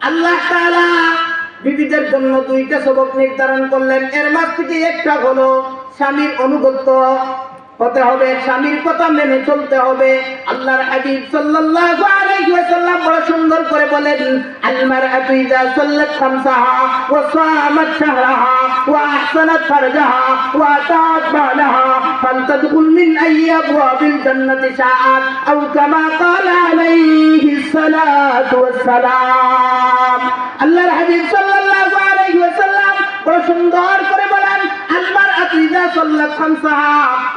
আল্লাহ বিবিদের জন্য দুইটা সবক নির্ধারণ করলেন। এর মাঝ থেকে একটা হলো স্বামীর অনুগত্য হতে হবে, স্বামীর কথা মেনে চলতে হবে। আল্লাহর হাবিব সাল্লাল্লাহু আলাইহি ওয়াসাল্লাম বড় সুন্দর করে বলেন আল মারআতু ইযা সাল্লাত খামসাহা ওয়া সামাত শাহরাহা ওয়া আহসানাত ফারজাহা ওয়া আতাত বালাহা ফালতাদখুল মিন আইয়ি আবওয়াবিল জান্নাতি শাআত আও কামা ক্বালা আলাইহি সালাতু ওয়াসসালাম আল্লাহর হাবিব সাল্লাল্লাহু আলাইহি ওয়াসাল্লাম বড় সুন্দর করে বলেন, আলমার আতিজা সাল্লাত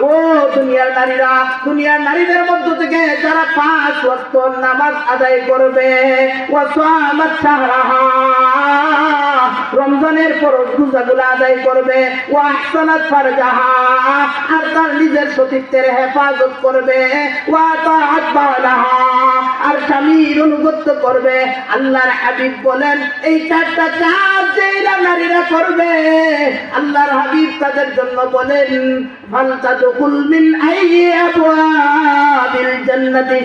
ও দুনিয়ার নারীরা, দুনিয়ার নারীদের মধ্য থেকে যারা পাঁচ ওয়াক্ত নামাজ আদায় করবে ওয়া সামাত শাহরাহা রমজানের ফরজ রোজাগুলো আদায় করবে, ওয়া আহসানাত ফারজাহা, আর তার নিজের সতীত্বের হেফাজত করবে, ওয়া তাআত বালাহা। আর স্বামীর অনুগত্য করবে। আল্লাহর হাবিব বলেন এই চারটা কাজ যেইরা নারীরা করবে। আল্লাহর হাবিব তাদের জন্য বলেন মিন জান্নাতি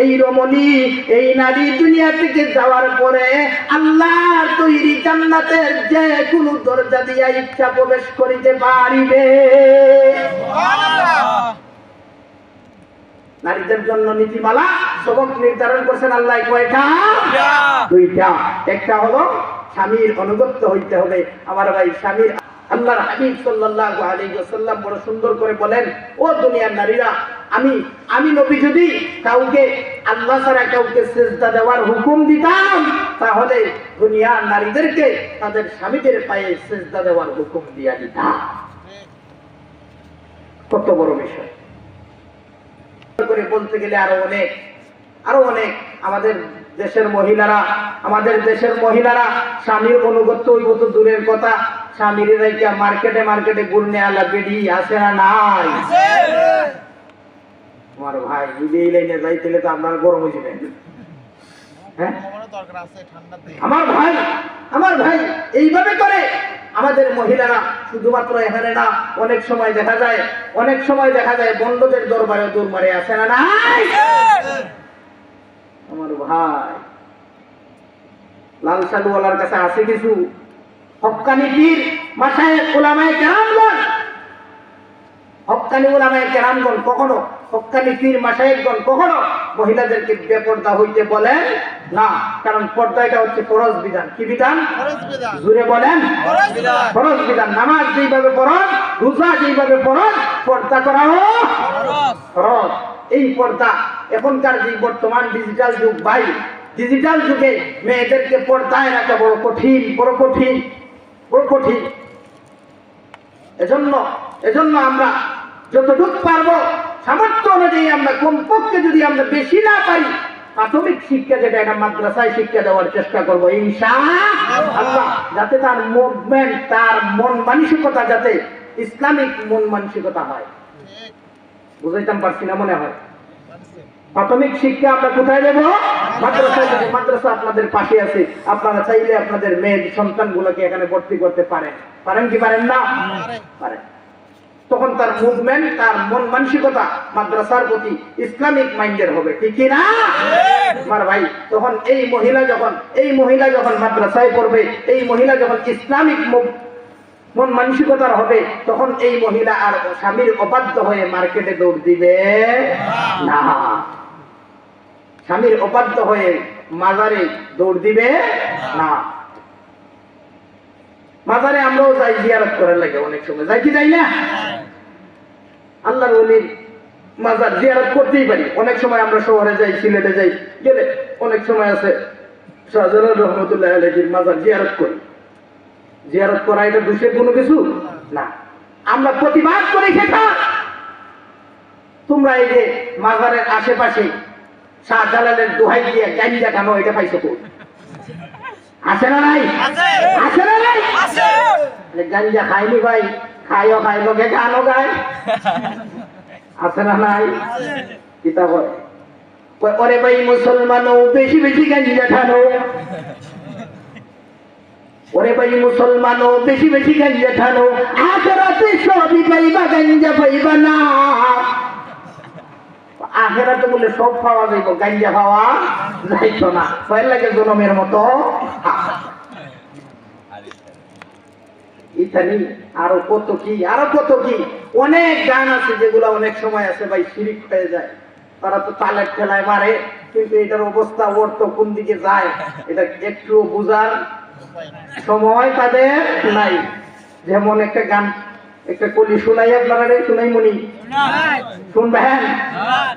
এই রমণী এই নারী দুনিয়া থেকে যাওয়ার পরে আল্লাহর তৈরি জান্নাতের যে কোনো দরজা দিয়া ইচ্ছা প্রবেশ করিতে পারিবে। নারীদের জন্য নীতিমালা সবক নির্ধারণ করছেন আল্লাহ কয়টা? দুইটা। একটা হলো স্বামীর অনুগত্য হইতে হবে। আমার ভাই স্বামীর আল্লাহর হাবিব সাল্লাল্লাহু আলাইহি ওয়াসাল্লাম বড় সুন্দর করে বলেন ও দুনিয়ার নারীরা আমি আমি নবী যদি কাউকে আল্লাহ ছাড়া কাউকে সেজদা দেওয়ার হুকুম দিতাম তাহলে দুনিয়ার নারীদেরকে তাদের স্বামীদের পায়ে সেজদা দেওয়ার হুকুম দিয়া দিতাম। কত বড় বিষয়। করে বলতে গেলে আরও অনেক আরও অনেক আমাদের দেশের মহিলারা আমাদের দেশের মহিলারা স্বামীর অনুগত্য ওই তো দূরের কথা। স্বামীর রাইকা মার্কেটে মার্কেটে গুড়নে আলা বেডি আছে না নাই? আমার ভাই যদি এই লাইনে যাইতে তো আপনার গরম হয়ে হ্যাঁ? আমার ভাই আমার ভাই এইভাবে করে আমাদের মহিলারা শুধুমাত্র এখানে না অনেক সময় দেখা যায় অনেক সময় দেখা যায় বন্ধদের দরবারে দরবারে আসে না নাই? আমার ভাই। লাল সালুওয়ালার কাছে আছে কিছু? হক্কানি পীর মাসায় ওলামায় কেরামগণ। হক্কানি ওলামায় কেরামগণ কখনো? হক্কানি পীর মাসায়েকগণ কখনো? মহিলাদেরকে বেপর্দা হইতে বলেন না। কারণ পর্দা এটা হচ্ছে ফরজ বিধান। কি বিধান? জুড়ে বলেন। ফরজ বিধান। নামাজ যেইভাবে পড়ন রোজা যেইভাবে পড়ন পর্দা করাও খরচ ফরজ। এই পর্দা এখনকার যে বর্তমান ডিজিটাল যুগ, ভাই ডিজিটাল যুগে মেয়েদেরকে পর্দায় রাখা বড় কঠিন বড় কঠিন বড় কঠিন এজন্য এজন্য আমরা যতটুকু পারব, সামর্থ্য অনুযায়ী আমরা কমপক্ষে যদি আমরা বেশি না পারি প্রাথমিক শিক্ষা যেটা একটা মাদ্রাসায় শিক্ষা দেওয়ার চেষ্টা করব, ইনশা যাতে তার মুভমেন্ট তার মন মানসিকতা যাতে ইসলামিক মন মানসিকতা হয় বুঝাইতাম পারছি না মনে হয়। প্রাথমিক শিক্ষা আমরা কোথায় দেব মাদ্রাসায় দেব মাদ্রাসা আপনাদের পাশে আছে। আপনারা চাইলে আপনাদের মেয়ের সন্তানগুলোকে এখানে ভর্তি করতে পারেন। পারেন কি পারেন না? পারেন। তখন তার মুভমেন্ট তার মন মানসিকতা মাদ্রাসার প্রতি ইসলামিক মাইন্ডের হবে। ঠিক না? আমার ভাই তখন এই মহিলা যখন এই মহিলা যখন মাদ্রাসায় পড়বে এই মহিলা যখন ইসলামিক মন মানসিকতার হবে তখন এই মহিলা আর স্বামীর অবাধ্য হয়ে মার্কেটে দৌড় দিবে না। স্বামীর অবাধ্য হয়ে মাজারে দৌড় দিবে? না। মাজারে আমরাও যাই, জিয়ারত করার লাগে অনেক সময়। যাই কি যাই না? আল্লাহর ওলির মাজার জিয়ারত করতেই পারি। অনেক সময় আমরা শহরে যাই, সিলেটে যাই, গেলে অনেক সময় আছে, শাহজালাল রহমতুল্লাহ আলহির মাজার জিয়ারত করি। জিয়ারত করা এটা দোষের কোনো কিছু? না। আমরা প্রতিবাদ করি সেটা। তোমরা এই যে মাজারের আশেপাশে শাহজালালের দোহাই দিয়ে গাঞ্জা খানো এটা পাইছো তো আছে না নাই? আছে। না নাই? গাঞ্জা খাইনি ভাই খাইও খাই গানও গায় আছে না নাই? কিতা বলে? কয়, ওরে ভাই মুসলমানও বেশি বেশি গাঞ্জা খানো ওরে ভাই মুসলমানও বেশি বেশি গাঞ্জা খানো আখরাতে সবই পাইবা গাঞ্জা পাইবা না। আখেরাতে বলে সব পাওয়া যাইব গাঞ্জা পাওয়া যাইতো না। ভয় লাগে জনমের মতো। ইতানি আরও কত কি আরও কত কি? অনেক গান আছে যেগুলো অনেক সময় আছে ভাই শিরিক হয়ে যায়। তারা তো তালের ঠেলায় মারে কিন্তু এটার অবস্থা ওর তো কোন দিকে যায়? এটা একটু বুঝার সময় তাদের নাই। যেমন একটা গান একটা কলি শোনাই আপনারা শোনাই মনি? শুনবেন? আর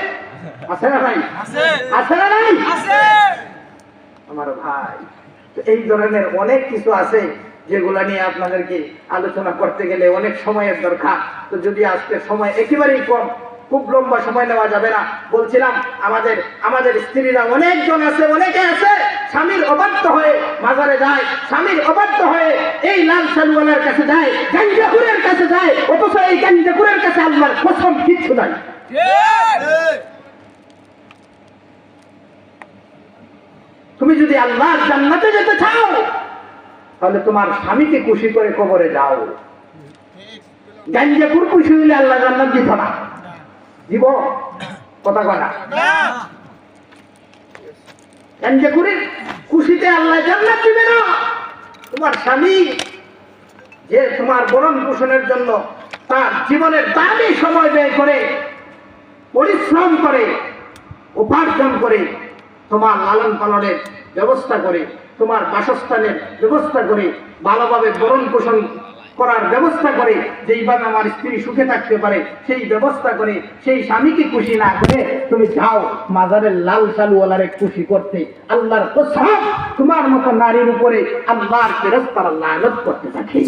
আছে না ভাই আছে। আছে না নাই? আছে। আমার ভাই তো এই ধরনের অনেক কিছু আছে যেগুলা নিয়ে আপনাদেরকে আলোচনা করতে গেলে অনেক সময়ের দরকার। তো যদি আজকে সময় একেবারেই কম খুব লম্বা সময় নেওয়া যাবে না। বলছিলাম আমাদের আমাদের স্ত্রীরা অনেকজন আছে অনেকে আছে স্বামীর অবাধ্য হয়ে মাজারে যায় স্বামীর অবাধ্য হয়ে এই লাল সালুয়ালার কাছে যায় গাঞ্জাপুরের কাছে যায় অথচ এই গাঞ্জাপুরের কাছে আল্লাহর কসম কিচ্ছু নাই তুমি যদি আল্লাহর জান্নাতে যেতে চাও, তাহলে তোমার স্বামীকে খুশি করে কবরে যাও। গাঞ্জাপুর খুশি হইলে আল্লাহ জান্নাত দিত না। দিব? কথা কথা গাঞ্জাপুরের খুশিতে আল্লাহ জান্নাত দিবে না। তোমার স্বামী যে তোমার বরণ পোষণের জন্য তার জীবনের দামি সময় ব্যয় করে, পরিশ্রম করে, উপার্জন করে তোমার লালন পালনের ব্যবস্থা করে, তোমার বাসস্থানের ব্যবস্থা করে, ভালোভাবে ভরণ পোষণ করার ব্যবস্থা করে, যেইভাবে আমার স্ত্রী সুখে থাকতে পারে, সেই ব্যবস্থা করে, সেই স্বামীকে খুশি না করে তুমি যাও মাজারের লাল সালুওয়ালারে খুশি করতে। আল্লাহর তোমার মতো নারীর উপরে আল্লাহর লালত করতে থাকে।